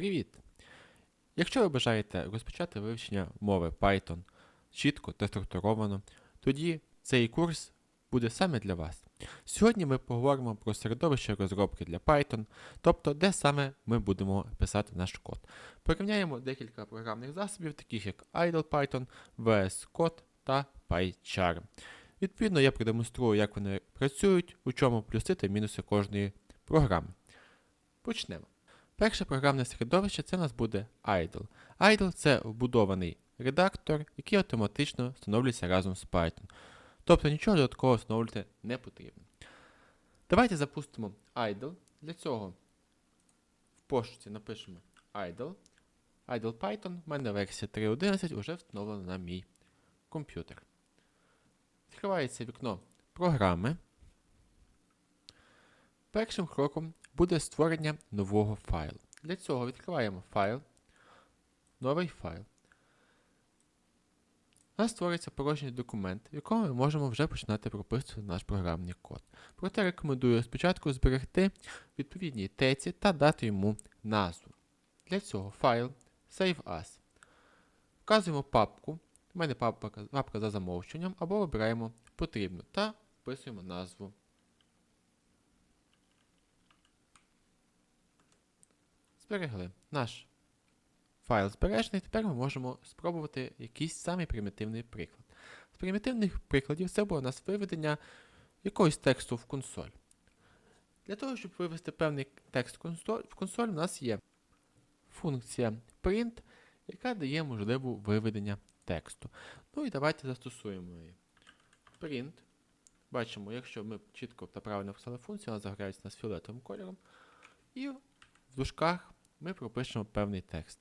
Привіт! Якщо ви бажаєте розпочати вивчення мови Python чітко та структуровано, тоді цей курс буде саме для вас. Сьогодні ми поговоримо про середовище розробки для Python, тобто де саме ми будемо писати наш код. Порівняємо декілька програмних засобів, таких як IdlePython, VS Code та PyCharm. Відповідно, я продемонструю, як вони працюють, у чому плюси та мінуси кожної програми. Почнемо. Перше програмне середовище це у нас буде idle. Idle це вбудований редактор, який автоматично встановлюється разом з Python. Тобто нічого додатково встановлювати не потрібно. Давайте запустимо idle. Для цього в пошуці напишемо idle. Idle Python. У мене версія 3.11 вже встановлена на мій комп'ютер. Відкривається вікно програми. Першим кроком буде створення нового файлу. Для цього відкриваємо файл, новий файл. У нас створюється порожній документ, в якому ми можемо вже починати прописувати наш програмний код. Проте рекомендую спочатку зберегти відповідні теці та дати йому назву. Для цього файл Save As. Вказуємо папку. У мене папка, папка за замовченням, або вибираємо потрібну та вписуємо назву. Зберегли. Наш файл збережений. Тепер ми можемо спробувати якийсь самий примітивний приклад. З примітивних прикладів це було у нас виведення якогось тексту в консоль. Для того, щоб вивести певний текст в консоль, у нас є функція print, яка дає можливу виведення тексту. Ну і давайте застосуємо її. Print. Бачимо, якщо ми чітко та правильно вписали функцію, вона заграється у нас фіолетовим кольором. І в дужках ми пропишемо певний текст.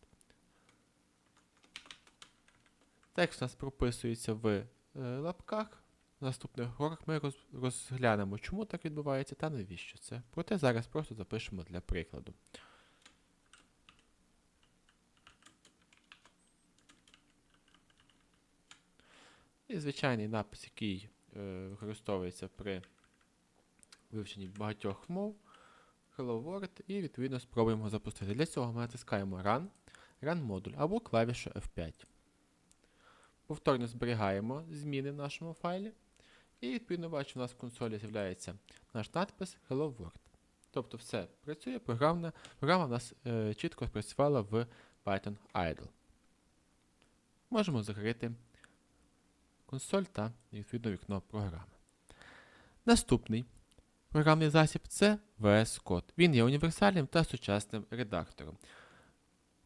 Текст у нас прописується в е, лапках. В наступних уроках ми роз, розглянемо, чому так відбувається та навіщо це. Проте зараз просто запишемо для прикладу. І звичайний напис, який е, використовується при вивченні багатьох мов. Hello World і відповідно спробуємо запустити. Для цього ми натискаємо Run, Run модуль або клавішу F5. Повторно зберігаємо зміни в нашому файлі. І відповідно бачимо, у нас в консолі з'являється наш надпис Hello World. Тобто все працює, програма, програма у нас е, чітко спрацювала в Python Idle. Можемо закрити консоль та відповідно вікно програми. Наступний Програмний засіб це VS Code. Він є універсальним та сучасним редактором.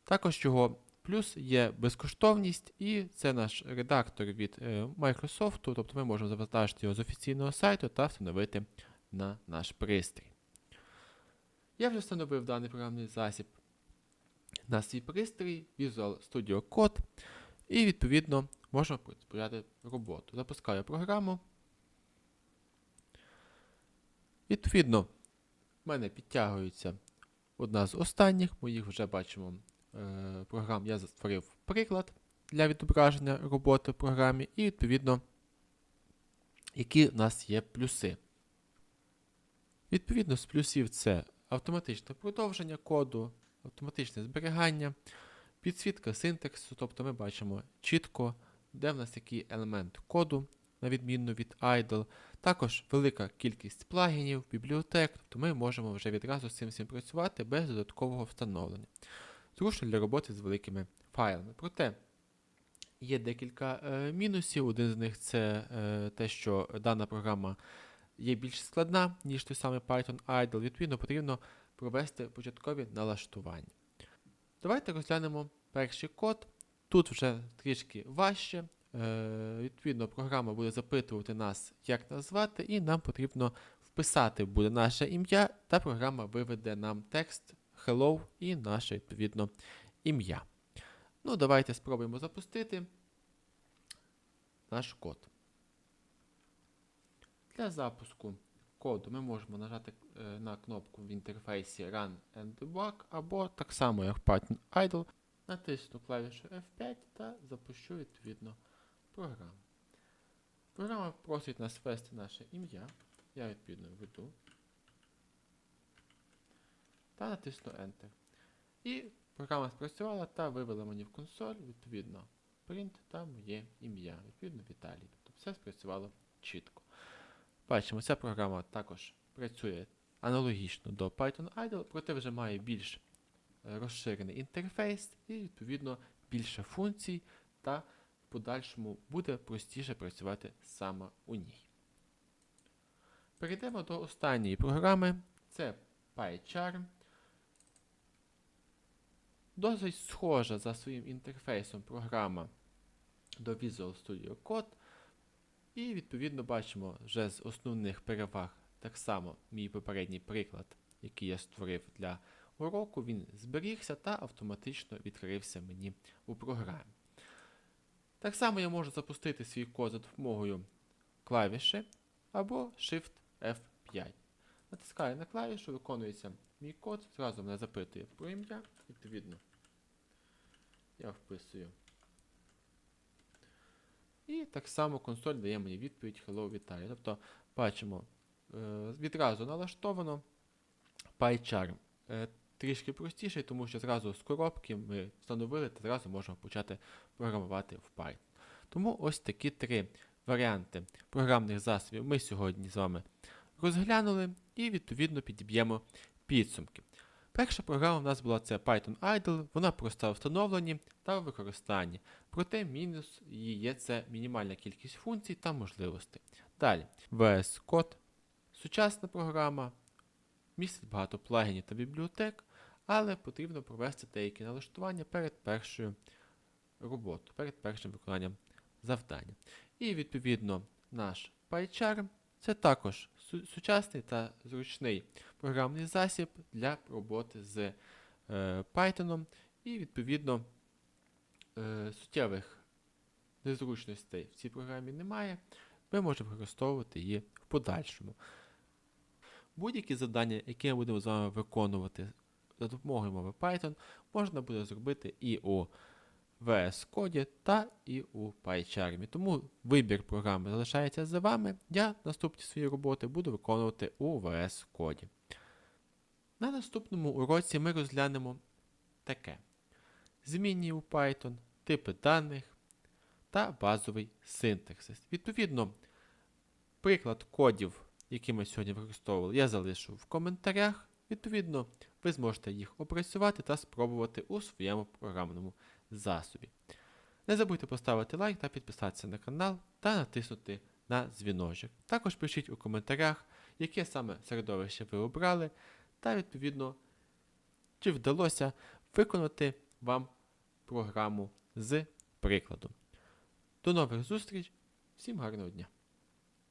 Також його плюс є безкоштовність, і це наш редактор від е, Microsoft, тобто ми можемо завантажити його з офіційного сайту та встановити на наш пристрій. Я вже встановив даний програмний засіб на свій пристрій Visual Studio Code, і відповідно можемо почати роботу. Запускаю програму. Відповідно, в мене підтягується одна з останніх, моїх вже бачимо е, програм. Я створив приклад для відображення роботи в програмі, і, відповідно, які в нас є плюси. Відповідно, з плюсів це автоматичне продовження коду, автоматичне зберігання, підсвітка синтексу, тобто ми бачимо чітко, де в нас який елемент коду, на відміну від idle. Також велика кількість плагінів, бібліотек, тобто ми можемо вже відразу з цим всім працювати без додаткового встановлення. Зручно для роботи з великими файлами. Проте є декілька е, мінусів. Один з них це е, те, що дана програма є більш складна, ніж той самий Python Idle. Відповідно, потрібно провести початкові налаштування. Давайте розглянемо перший код. Тут вже трішки важче. Е, відповідно, програма буде запитувати нас, як назвати, і нам потрібно вписати буде наше ім'я, та програма виведе нам текст hello і наше відповідно ім'я. Ну, давайте спробуємо запустити наш код. Для запуску коду ми можемо нажати е, на кнопку в інтерфейсі Run and Debug, або так само, як Python Idle, натисну клавішу F5 та запущу відповідно програму. Програма просить нас ввести наше ім'я. Я відповідно введу. Та натисну Enter. І програма спрацювала та вивела мені в консоль, відповідно, print та моє ім'я, відповідно Віталій. Тобто все спрацювало чітко. Бачимо, ця програма також працює аналогічно до Python Idle, проте вже має більш е, розширений інтерфейс і, відповідно, більше функцій, та подальшому буде простіше працювати саме у ній. Перейдемо до останньої програми. Це PyCharm. Досить схожа за своїм інтерфейсом програма до Visual Studio Code. І відповідно бачимо вже з основних переваг так само мій попередній приклад, який я створив для уроку, він зберігся та автоматично відкрився мені у програмі. Так само я можу запустити свій код за допомогою клавіші або Shift F5. Натискаю на клавішу, виконується мій код, зразу мене запитує про ім'я, відповідно. Я вписую. І так само консоль дає мені відповідь Hello Віталій. Тобто, бачимо, е, відразу налаштовано PyCharm. Трішки простіший, тому що зразу з коробки ми встановили та зразу можемо почати програмувати в Python. Тому ось такі три варіанти програмних засобів ми сьогодні з вами розглянули і відповідно підіб'ємо підсумки. Перша програма в нас була це Python Idle, вона проста в встановленні та в використанні. Проте мінус її є це мінімальна кількість функцій та можливостей. Далі, VS Code. Сучасна програма, містить багато плагінів та бібліотек, але потрібно провести деякі налаштування перед першою роботою, перед першим виконанням завдання. І відповідно наш PyCharm це також сучасний та зручний програмний засіб для роботи з е, Python і відповідно е, суттєвих незручностей в цій програмі немає. Ми можемо використовувати її в подальшому. Будь-які завдання, які ми будемо з вами виконувати за допомогою мови Python, можна буде зробити і у VS Code та і у PyCharm. Тому вибір програми залишається за вами. Я наступні свої роботи буду виконувати у VS Code. На наступному уроці ми розглянемо таке: змінні у Python, типи даних та базовий синтаксис. Відповідно, приклад кодів, які ми сьогодні використовували, я залишу в коментарях. Відповідно, ви зможете їх опрацювати та спробувати у своєму програмному засобі. Не забудьте поставити лайк та підписатися на канал та натиснути на дзвіночок. Також пишіть у коментарях, яке саме середовище ви обрали, та відповідно, чи вдалося виконати вам програму з прикладом. До нових зустріч, всім гарного дня!